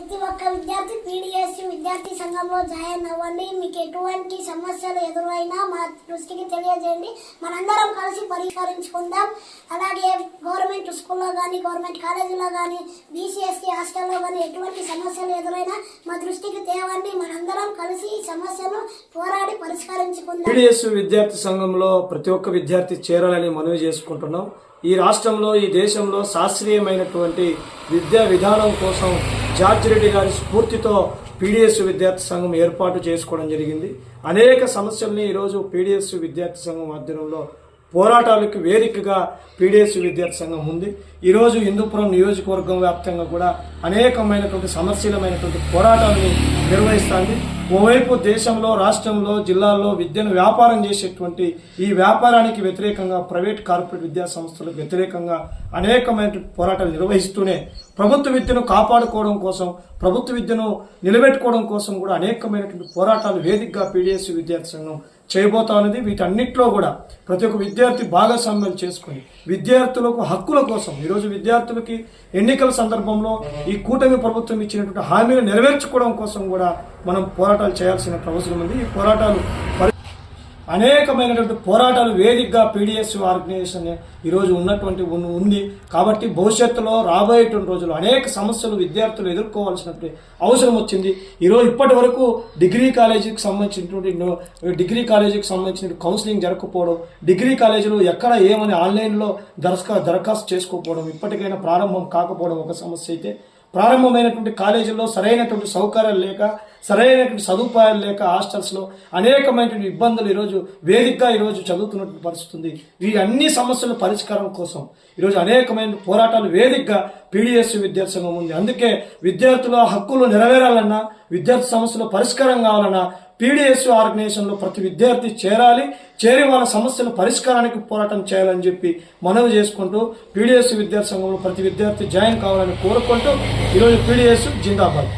ప్రతి ఒక్క విద్యార్థి పీడిఎస్ విద్యార్థి సంఘంలో జాయిన్ అవ్వండి. మీకు ఎటువంటి సమస్యలు ఎదురైనా మా దృష్టికి తెలియజేయండి. మనందరం కలిసి పరిష్కరించుకుందాం. అలాగే గవర్నమెంట్ స్కూల్లో కానీ గవర్నమెంట్ కాలేజీలో కానీ బీసీఎస్సీ హాస్టల్లో కానీ ఎటువంటి సమస్యలు ఎదురైనా మా దృష్టికి తేవండి. మనందరం కలిసి ఈ సమస్యను పోరాడి పరిష్కరించుకుందాం. పీడిఎస్ విద్యార్థి సంఘంలో ప్రతి ఒక్క విద్యార్థి చేరాలని మనవి చేసుకుంటున్నాం. ఈ రాష్ట్రంలో ఈ దేశంలో శాస్త్రీయమైనటువంటి విద్యా విధానం కోసం జార్జ్ రెడ్డి గారి స్ఫూర్తితో పీడిఎస్ విద్యార్థి సంఘం ఏర్పాటు చేసుకోవడం జరిగింది. అనేక సమస్యల్ని ఈరోజు పీడిఎస్ విద్యార్థి సంఘం ఆధ్వర్యంలో పోరాటాలకు వేదికగా పీడిఎస్ విద్యార్థి సంఘం ఉంది. ఈరోజు హిందూపురం నియోజకవర్గం వ్యాప్తంగా కూడా అనేకమైనటువంటి సమస్యలమైనటువంటి పోరాటాలను నిర్వహిస్తుంది. ఓవైపు దేశంలో రాష్ట్రంలో జిల్లాల్లో విద్యను వ్యాపారం చేసేటువంటి ఈ వ్యాపారానికి వ్యతిరేకంగా ప్రైవేట్ కార్పొరేట్ విద్యా సంస్థలకు వ్యతిరేకంగా అనేకమైన పోరాటాలు నిర్వహిస్తూనే ప్రభుత్వ విద్యను కాపాడుకోవడం కోసం ప్రభుత్వ విద్యను నిలబెట్టుకోవడం కోసం కూడా అనేకమైనటువంటి పోరాటాలు వేదికగా పీడిఎస్ విద్యార్థి సంఘం చేయబోతా ఉన్నది. వీటన్నిటిలో కూడా ప్రతి ఒక్క విద్యార్థి భాగస్వామ్యం చేసుకొని విద్యార్థులకు హక్కుల కోసం ఈరోజు విద్యార్థులకి ఎన్నికల సందర్భంలో ఈ కూటమి ప్రభుత్వం ఇచ్చినటువంటి హామీలు నెరవేర్చుకోవడం కోసం కూడా మనం పోరాటాలు చేయాల్సిన అవసరం ఉంది. ఈ పోరాటాలు పరి- అనేకమైనటువంటి పోరాటాలు వేదికగా పీడిఎస్ ఆర్గనైజేషన్ ఈరోజు ఉన్నటువంటి ఉంది. కాబట్టి భవిష్యత్తులో రాబోయేటువంటి రోజులు అనేక సమస్యలు విద్యార్థులు ఎదుర్కోవాల్సినటువంటి అవసరం వచ్చింది. ఈరోజు ఇప్పటి వరకు డిగ్రీ కాలేజీకి సంబంధించినటువంటి డిగ్రీ కాలేజీకి సంబంధించిన కౌన్సిలింగ్ జరగకపోవడం డిగ్రీ కాలేజీలు ఎక్కడ ఏమని ఆన్లైన్లో దరఖా దరఖాస్తు చేసుకోకపోవడం ఇప్పటికైనా ప్రారంభం కాకపోవడం ఒక సమస్య అయితే ప్రారంభమైనటువంటి కాలేజీల్లో సరైనటువంటి సౌకర్యాలు లేక సరైనటువంటి సదుపాయాలు లేక హాస్టల్స్లో అనేకమైనటువంటి ఇబ్బందులు ఈరోజు వేదికగా ఈరోజు చదువుతున్నటువంటి పరిస్థితి ఉంది ఈ అన్ని సమస్యల పరిష్కారం కోసం ఈరోజు అనేకమైన పోరాటాలు వేదికగా పీడిఎస్ విద్యార్థి సంఘం ఉంది. అందుకే విద్యార్థుల హక్కులు నెరవేరాలన్నా విద్యార్థి సమస్యలు పరిష్కారం కావాలన్నా పీడిఎస్ ఆర్గనైజేషన్లో ప్రతి విద్యార్థి చేరాలి చేరి వాళ్ళ సమస్యల పరిష్కారానికి పోరాటం చేయాలని చెప్పి మనవి చేసుకుంటూ పీడిఎస్ విద్యార్థి సంఘంలో ప్రతి విద్యార్థి జాయిన్ కావాలని కోరుకుంటూ ఈరోజు పీడిఎస్ జిందాబాద్.